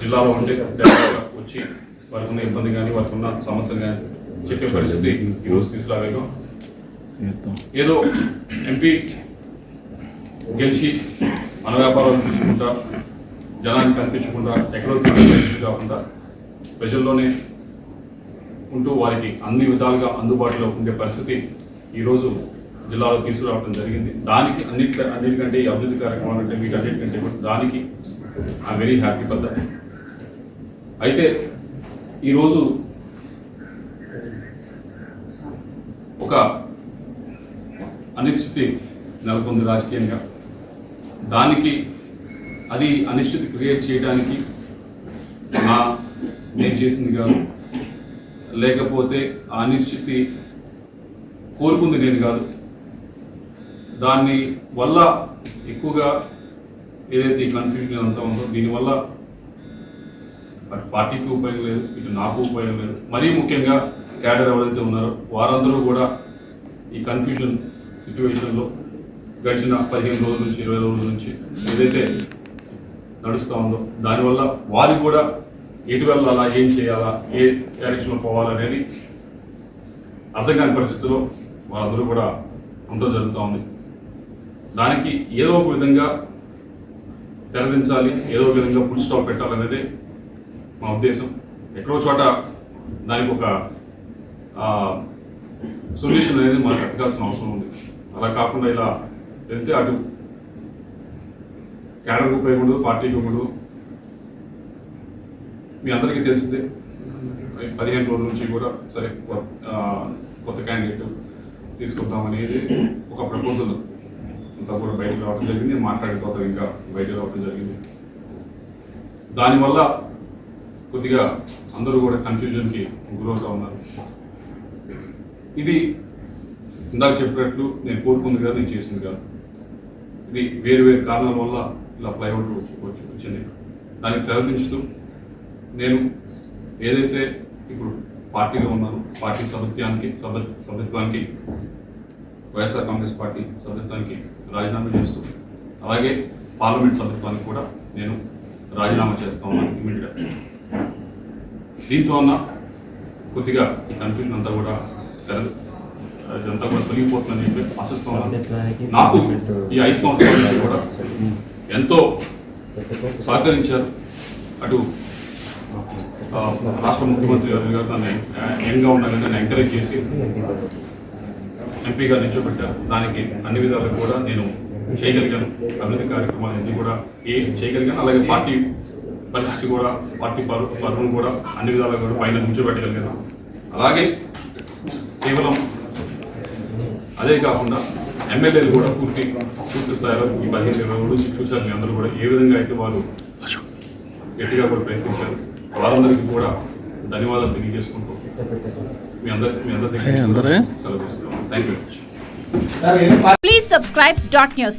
జిల్లాలో ఉంటే డైరెక్ట్గా వచ్చి వారికి ఉన్న ఇబ్బంది కానీ వారికి ఉన్న సమస్యలు కానీ చెప్పే పరిస్థితి ఈరోజు తీసుకురాగలిగాం. ఏదో ఎంపీ గెలిచి మన వ్యాపారాలు చూసుకుంటా జనానికి కనిపించకుండా ఎక్కడో కాకుండా ప్రజల్లోనే ఉంటూ వారికి అన్ని విధాలుగా అందుబాటులో ఉండే పరిస్థితి ఈరోజు జిల్లాలో తీసుకురావడం జరిగింది. దానికి అన్నిటి అన్నిటికంటే ఈ అభివృద్ధి కార్యక్రమాలు అంటే మీకు అన్నిటికంటే దానికి I very happy for that అయితే ఈరోజు ఒక అనిశ్చితి నెలకొంది రాజకీయంగా. దానికి అది అనిశ్చితి క్రియేట్ చేయడానికి నా నేను చేసింది కాదు. లేకపోతే ఆ అనిశ్చితి కోరుకుంది నేను కాదు. దాన్ని వల్ల ఎక్కువగా ఏదైతే ఈ కన్ఫ్యూజన్ అంతా ఉందో దీనివల్ల అటు పార్టీకి ఉపయోగం లేదు ఇటు నాకు ఉపయోగం లేదు. మరీ ముఖ్యంగా క్యాడర్ ఎవరైతే ఉన్నారో వారందరూ కూడా ఈ కన్ఫ్యూజన్ సిచ్యువేషన్లో గడిచిన పదిహేను రోజుల నుంచి ఇరవై రోజుల నుంచి ఏదైతే నడుస్తూ ఉందో దానివల్ల వారికి కూడా ఎటు వెళ్ళాలా ఏం చేయాలా ఏ డైరెక్షన్లో పోవాలనేది అర్థం కాని పరిస్థితిలో వాళ్ళందరూ కూడా ఉండడం జరుగుతూ ఉంది. దానికి ఏదో ఒక విధంగా తెరదించాలి ఏదో ఒక విధంగా ఫుల్ స్టాప్ పెట్టాలనేది మా ఉద్దేశం. ఎక్కడో చోట దానికి ఒక సొల్యూషన్ అనేది మనకు ఎత్తకాల్సిన అవసరం ఉంది. అలా కాకుండా ఇలా వెళ్తే అటు క్యాడర్కి ఉపయోగపడదు పార్టీకి ఉండదు మీ అందరికీ తెలిసిందే. పదిహేను రోజుల నుంచి కూడా సరే కొత్త క్యాండిడేట్ తీసుకుందాం అనేది ఒక ప్రపోజల్ ఇంత కూడా బయటకు రావడం జరిగింది మాట్లాడిపోతాం ఇంకా బయటకు రావడం జరిగింది. దానివల్ల కొద్దిగా అందరూ కూడా కన్ఫ్యూజన్కి గురవుతూ ఉన్నారు. ఇది ఇందాక చెప్పినట్లు నేను కోరుకుంది కాదు నేను చేసింది కాదు. ఇది వేరు వేరు కారణాల వల్ల ఇలా ఫ్లైఓవర్ వచ్చి వచ్చింది. దానికి ప్రయత్నిస్తూ నేను ఏదైతే ఇప్పుడు పార్టీలో ఉన్నాను పార్టీ సభత్యానికి సభ్య సభ్యత్వానికి వైఎస్ఆర్ కాంగ్రెస్ పార్టీ సభ్యత్వానికి రాజీనామా చేస్తూ అలాగే పార్లమెంట్ సభ్యత్వానికి కూడా నేను రాజీనామా చేస్తా ఉన్నాను ఇమీడియట్ దీంతో అన్న కొద్దిగా ఈ కన్ఫ్యూజన్ అంతా కూడా తెరదు ఇదంతా కూడా తొలగిపోతుందని చెప్పి ఆశిస్తా ఉన్నాను నాకు ఈ ఐదు సంవత్సరాల నుంచి కూడా ఎంతో సహకరించారు. అటు రాష్ట్ర ముఖ్యమంత్రి గారు గారు నన్ను యంగ్గా ఉండాలని నన్ను ఎంకరేజ్ చేసి ఎంపీగా నిల్చోబెట్టారు దానికి అన్ని విధాలుగా కూడా నేను చేయగలిగాను. అభివృద్ధి కార్యక్రమాలన్నీ కూడా ఏ చేయగలిగాను. అలాగే పార్టీ పరిస్థితి కూడా పార్టీ పరు పరువును కూడా అన్ని విధాలుగా కూడా పైన నిల్చోబెట్టగలిగాను. అలాగే కేవలం అదే కాకుండా ఎమ్మెల్యేలు కూడా పూర్తి పూర్తి స్థాయిలో ఈ పదిహేను ఇరవై రోజులు చూశారు మీ అందరూ కూడా ఏ విధంగా అయితే వాళ్ళు గట్టిగా కూడా ప్రయత్నించారు. వారందరికీ కూడా ధన్యవాదాలు తెలియజేసుకుంటూ మీ అందరి మీ అందరి దగ్గర సెలవు thank you Please subscribe dot news.